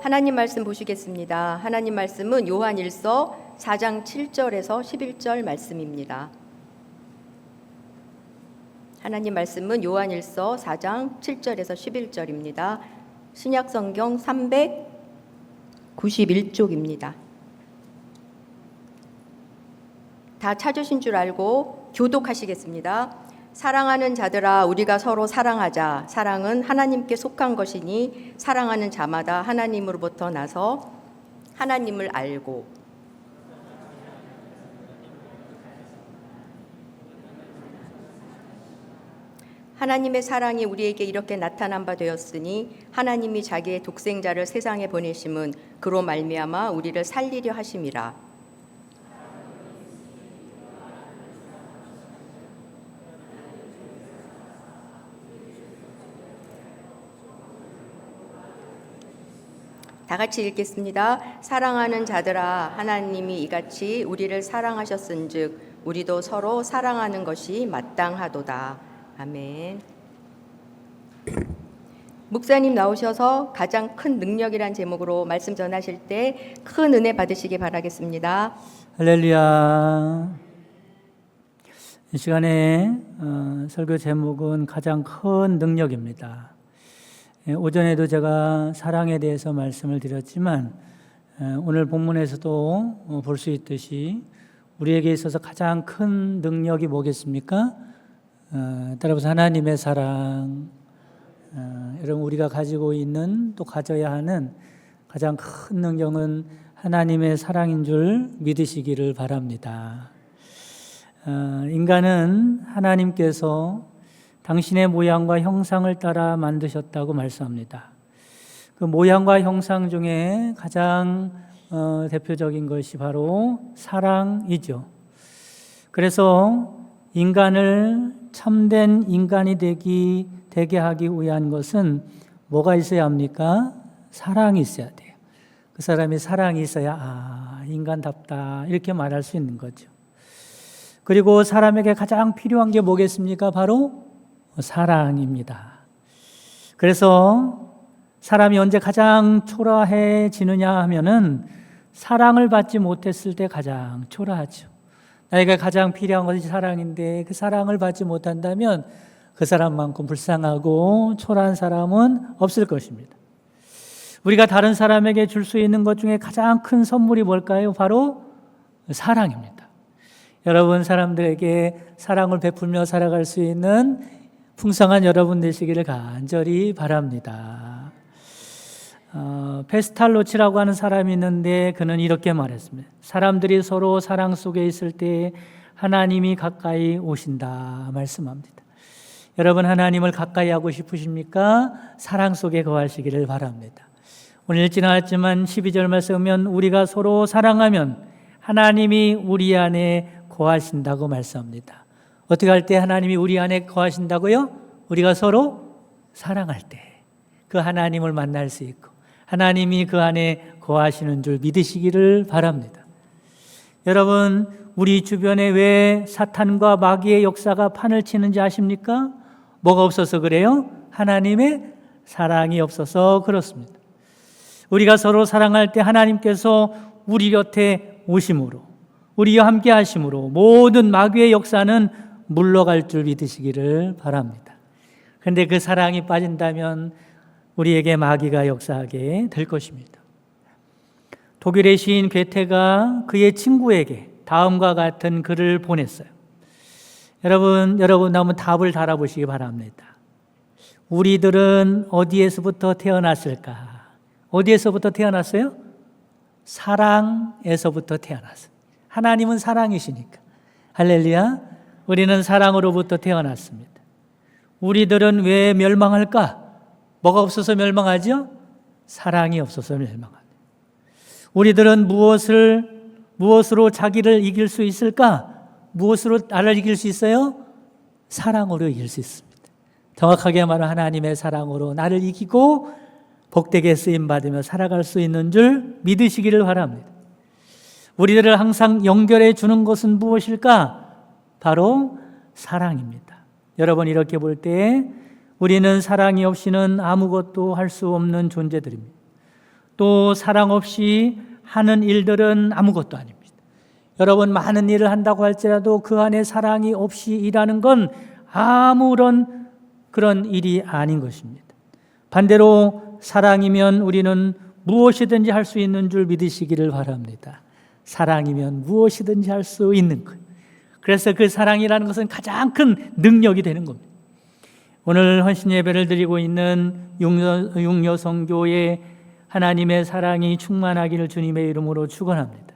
하나님 말씀 보시겠습니다. 하나님 말씀은 요한일서 4장 7절에서 11절 말씀입니다. 하나님 말씀은 요한일서 4장 7절에서 11절입니다. 신약 성경 391쪽입니다. 다 찾으신 줄 알고 교독하시겠습니다. 사랑하는 자들아 우리가 서로 사랑하자. 사랑은 하나님께 속한 것이니 사랑하는 자마다 하나님으로부터 나서 하나님을 알고 하나님의 사랑이 우리에게 이렇게 나타난 바 되었으니 하나님이 자기의 독생자를 세상에 보내심은 그로 말미암아 우리를 살리려 하심이라. 다 같이 읽겠습니다. 사랑하는 자들아 하나님이 이같이 우리를 사랑하셨은즉 우리도 서로 사랑하는 것이 마땅하도다. 아멘. 목사님 나오셔서 가장 큰 능력이란 제목으로 말씀 전하실 때 큰 은혜 받으시기 바라겠습니다. 할렐루야. 이 시간에 어, 설교 제목은 가장 큰 능력입니다. 예, 오전에도 제가 사랑에 대해서 말씀을 드렸지만 에, 오늘 본문에서도 어, 볼수 있듯이 우리에게 있어서 가장 큰 능력이 뭐겠습니까? 어, 따라서 하나님의 사랑. 어, 여러분 우리가 가지고 있는 또 가져야 하는 가장 큰 능력은 하나님의 사랑인 줄 믿으시기를 바랍니다. 어, 인간은 하나님께서 당신의 모양과 형상을 따라 만드셨다고 말씀합니다. 그 모양과 형상 중에 가장 어, 대표적인 것이 바로 사랑이죠. 그래서 인간을 참된 인간이 되기 되게 하기 위한 것은 뭐가 있어야 합니까? 사랑이 있어야 돼요. 그 사람이 사랑이 있어야 아 인간답다 이렇게 말할 수 있는 거죠. 그리고 사람에게 가장 필요한 게 뭐겠습니까? 바로 사랑입니다. 그래서 사람이 언제 가장 초라해지느냐 하면은 사랑을 받지 못했을 때 가장 초라하죠. 나에게 가장 필요한 것이 사랑인데 그 사랑을 받지 못한다면 그 사람만큼 불쌍하고 초라한 사람은 없을 것입니다. 우리가 다른 사람에게 줄 수 있는 것 중에 가장 큰 선물이 뭘까요? 바로 사랑입니다. 여러분 사람들에게 사랑을 베풀며 살아갈 수 있는 풍성한 여러분 되시기를 간절히 바랍니다. 어, 페스탈로치라고 하는 사람이 있는데 그는 이렇게 말했습니다. 사람들이 서로 사랑 속에 있을 때 하나님이 가까이 오신다 말씀합니다. 여러분 하나님을 가까이 하고 싶으십니까? 사랑 속에 거하시기를 바랍니다. 오늘 않았지만 12절 말씀은 우리가 서로 사랑하면 하나님이 우리 안에 거하신다고 말씀합니다. 어떻게 할 때 하나님이 우리 안에 거하신다고요? 우리가 서로 사랑할 때 그 하나님을 만날 수 있고 하나님이 그 안에 거하시는 줄 믿으시기를 바랍니다. 여러분, 우리 주변에 왜 사탄과 마귀의 역사가 판을 치는지 아십니까? 뭐가 없어서 그래요? 하나님의 사랑이 없어서 그렇습니다. 우리가 서로 사랑할 때 하나님께서 우리 곁에 오심으로 우리와 함께 하심으로 모든 마귀의 역사는 물러갈 줄 믿으시기를 바랍니다. 그런데 그 사랑이 빠진다면 우리에게 마귀가 역사하게 될 것입니다. 독일의 시인 괴테가 그의 친구에게 다음과 같은 글을 보냈어요. 여러분, 여러분 한번 답을 달아보시기 바랍니다. 우리들은 어디에서부터 태어났을까? 어디에서부터 태어났어요? 사랑에서부터 태어났어요. 하나님은 사랑이시니까. 할렐루야. 우리는 사랑으로부터 태어났습니다. 우리들은 왜 멸망할까? 뭐가 없어서 멸망하죠? 사랑이 없어서 멸망합니다. 우리들은 무엇을 무엇으로 자기를 이길 수 있을까? 무엇으로 나를 이길 수 있어요? 사랑으로 이길 수 있습니다. 정확하게 말하면 하나님의 사랑으로 나를 이기고 복되게 쓰임 받으며 살아갈 수 있는 줄 믿으시기를 바랍니다. 우리들을 항상 연결해 주는 것은 무엇일까? 바로 사랑입니다. 여러분 이렇게 볼 때 우리는 사랑이 없이는 아무것도 할 수 없는 존재들입니다. 또 사랑 없이 하는 일들은 아무것도 아닙니다. 여러분 많은 일을 한다고 할지라도 그 안에 사랑이 없이 일하는 건 아무런 그런 일이 아닌 것입니다. 반대로 사랑이면 우리는 무엇이든지 할 수 있는 줄 믿으시기를 바랍니다. 사랑이면 무엇이든지 할 수 있는 것. 그래서 그 사랑이라는 것은 가장 큰 능력이 되는 겁니다. 오늘 헌신 예배를 드리고 있는 육여, 육여 성교회 하나님의 사랑이 충만하기를 주님의 이름으로 축원합니다.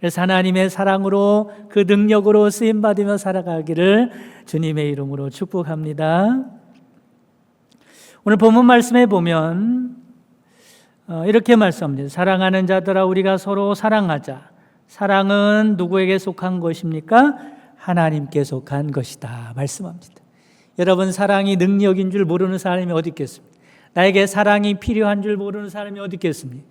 그래서 하나님의 사랑으로 그 능력으로 쓰임 받으며 살아가기를 주님의 이름으로 축복합니다. 오늘 본문 말씀에 보면 어, 이렇게 말씀합니다. 사랑하는 자들아 우리가 서로 사랑하자. 사랑은 누구에게 속한 것입니까? 하나님께 속한 것이다. 말씀합니다. 여러분 사랑이 능력인 줄 모르는 사람이 어디 있겠습니까? 나에게 사랑이 필요한 줄 모르는 사람이 어디 있겠습니까?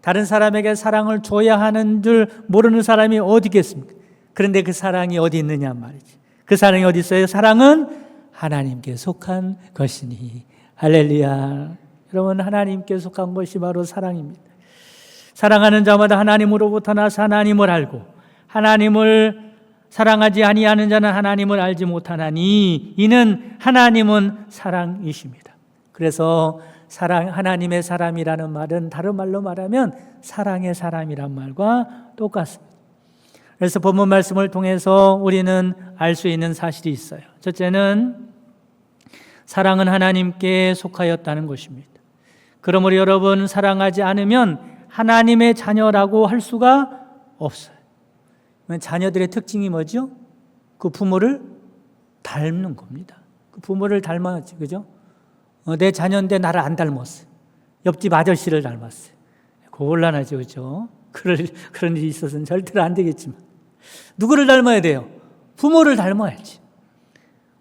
다른 사람에게 사랑을 줘야 하는 줄 모르는 사람이 어디 있겠습니까? 그런데 그 사랑이 어디 있느냐 말이지. 그 사랑이 어디 있어요? 사랑은 하나님께 속한 것이니. 할렐루야. 여러분 하나님께 속한 것이 바로 사랑입니다. 사랑하는 자마다 하나님으로부터 나서 하나님을 알고 하나님을 사랑하지 아니하는 자는 하나님을 알지 못하나니 이는 하나님은 사랑이십니다. 그래서 사랑 하나님의 사람이라는 말은 다른 말로 말하면 사랑의 사람이란 말과 똑같습니다. 그래서 본문 말씀을 통해서 우리는 알 수 있는 사실이 있어요. 첫째는 사랑은 하나님께 속하였다는 것입니다. 그러므로 여러분 사랑하지 않으면 하나님의 자녀라고 할 수가 없어요. 자녀들의 특징이 뭐죠? 그 부모를 닮는 겁니다. 그 부모를 닮았지, 그죠? 어, 내 자녀인데 나를 안 닮았어요. 옆집 아저씨를 닮았어요. 곤란하죠, 그죠? 그럴, 그런 일이 있어서는 절대로 안 되겠지만. 누구를 닮아야 돼요? 부모를 닮아야지.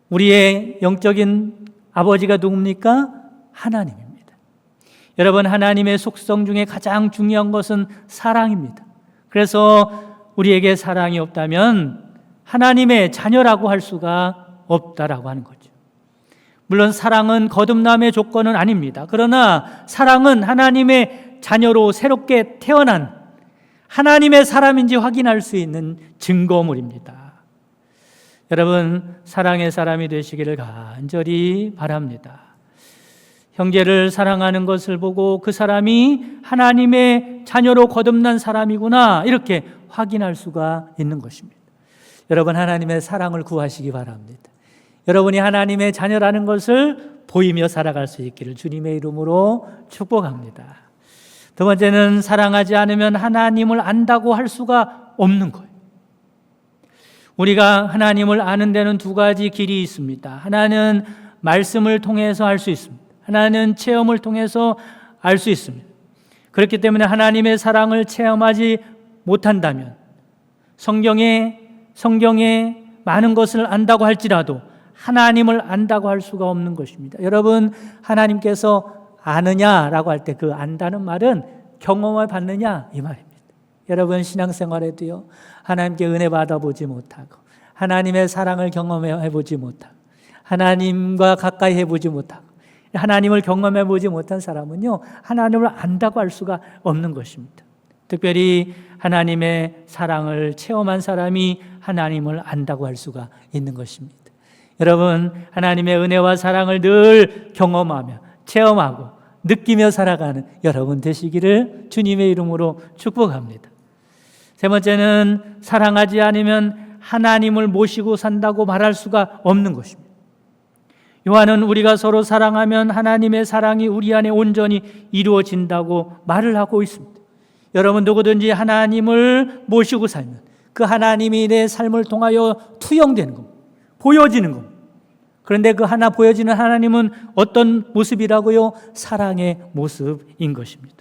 우리의 영적인 아버지가 누굽니까? 하나님입니다. 여러분, 하나님의 속성 중에 가장 중요한 것은 사랑입니다. 그래서 우리에게 사랑이 없다면 하나님의 자녀라고 할 수가 없다라고 하는 거죠. 물론 사랑은 거듭남의 조건은 아닙니다. 그러나 사랑은 하나님의 자녀로 새롭게 태어난 하나님의 사람인지 확인할 수 있는 증거물입니다. 여러분, 사랑의 사람이 되시기를 간절히 바랍니다. 형제를 사랑하는 것을 보고 그 사람이 하나님의 자녀로 거듭난 사람이구나, 이렇게 확인할 수가 있는 것입니다. 여러분, 하나님의 사랑을 구하시기 바랍니다. 여러분이 하나님의 자녀라는 것을 보이며 살아갈 수 있기를 주님의 이름으로 축복합니다. 두 번째는 사랑하지 않으면 하나님을 안다고 할 수가 없는 거예요. 우리가 하나님을 아는 데는 두 가지 길이 있습니다. 하나는 말씀을 통해서 알 수 있습니다. 하나는 체험을 통해서 알 수 있습니다. 그렇기 때문에 하나님의 사랑을 체험하지 못한다면 성경에 성경에 많은 것을 안다고 할지라도 하나님을 안다고 할 수가 없는 것입니다. 여러분 하나님께서 아느냐라고 할 때 그 안다는 말은 경험을 받느냐 이 말입니다. 여러분 신앙생활에도요 하나님께 은혜 받아보지 못하고 하나님의 사랑을 경험해 보지 못하고 하나님과 가까이 해보지 못하고 하나님을 경험해 보지 못한 사람은요 하나님을 안다고 할 수가 없는 것입니다. 특별히 하나님의 사랑을 체험한 사람이 하나님을 안다고 할 수가 있는 것입니다. 여러분 하나님의 은혜와 사랑을 늘 경험하며 체험하고 느끼며 살아가는 여러분 되시기를 주님의 이름으로 축복합니다. 세 번째는 사랑하지 않으면 하나님을 모시고 산다고 말할 수가 없는 것입니다. 요한은 우리가 서로 사랑하면 하나님의 사랑이 우리 안에 온전히 이루어진다고 말을 하고 있습니다. 여러분 누구든지 하나님을 모시고 살면 그 하나님이 내 삶을 통하여 투영되는 겁니다. 보여지는 겁니다. 그런데 그 하나 보여지는 하나님은 어떤 모습이라고요? 사랑의 모습인 것입니다.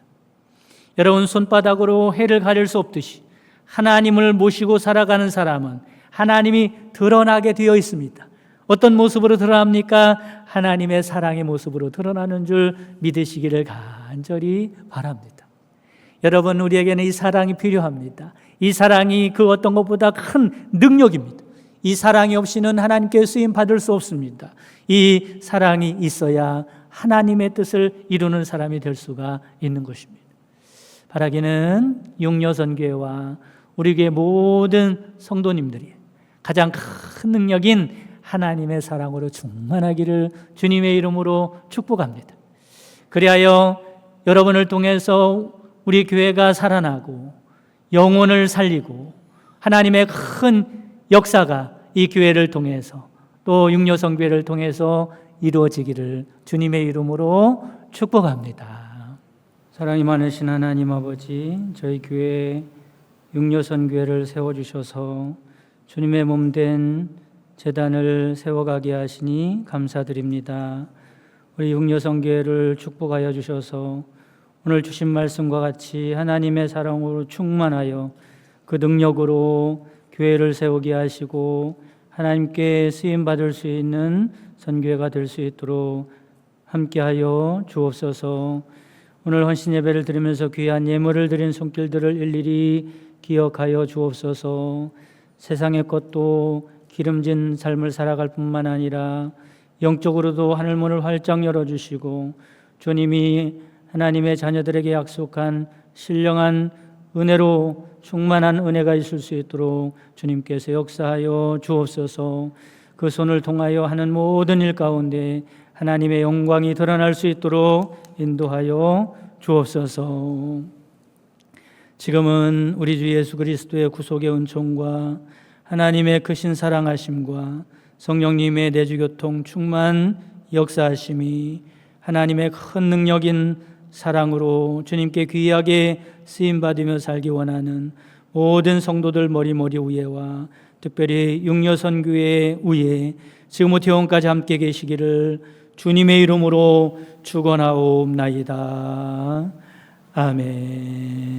여러분 손바닥으로 해를 가릴 수 없듯이 하나님을 모시고 살아가는 사람은 하나님이 드러나게 되어 있습니다. 어떤 모습으로 드러납니까? 하나님의 사랑의 모습으로 드러나는 줄 믿으시기를 간절히 바랍니다. 여러분, 우리에게는 이 사랑이 필요합니다. 이 사랑이 그 어떤 것보다 큰 능력입니다. 이 사랑이 없이는 하나님께 쓰임 받을 수 없습니다. 이 사랑이 있어야 하나님의 뜻을 이루는 사람이 될 수가 있는 것입니다. 바라기는 육녀선교회와 우리 교회 모든 성도님들이 가장 큰 능력인 하나님의 사랑으로 충만하기를 주님의 이름으로 축복합니다. 그리하여 여러분을 통해서 우리 교회가 살아나고 영혼을 살리고 하나님의 큰 역사가 이 교회를 통해서 또 육녀성교회를 통해서 이루어지기를 주님의 이름으로 축복합니다. 사랑이 많으신 하나님 아버지, 저희 교회 육녀선교회를 세워주셔서 주님의 몸된 재단을 세워가게 하시니 감사드립니다. 우리 육녀성교회를 축복하여 주셔서 오늘 주신 말씀과 같이 하나님의 사랑으로 충만하여 그 능력으로 교회를 세우게 하시고 하나님께 쓰임 받을 수 있는 선교회가 될 수 있도록 함께하여 주옵소서. 오늘 헌신 예배를 드리면서 귀한 예물을 드린 손길들을 일일이 기억하여 주옵소서. 세상의 것도 기름진 삶을 살아갈 뿐만 아니라 영적으로도 하늘 문을 활짝 열어 주시고 주님이 하나님의 자녀들에게 약속한 신령한 은혜로 충만한 은혜가 있을 수 있도록 주님께서 역사하여 주옵소서. 그 손을 통하여 하는 모든 일 가운데 하나님의 영광이 드러날 수 있도록 인도하여 주옵소서. 지금은 우리 주 예수 그리스도의 구속의 은총과 하나님의 크신 사랑하심과 성령님의 내주교통 충만 역사하심이 하나님의 큰 능력인 사랑으로 주님께 귀하게 쓰임 받으며 살기 원하는 모든 성도들 머리머리 위에와 특별히 육녀선 교회 위에 지금부터 영원까지 함께 계시기를 주님의 이름으로 축원하옵나이다. 아멘.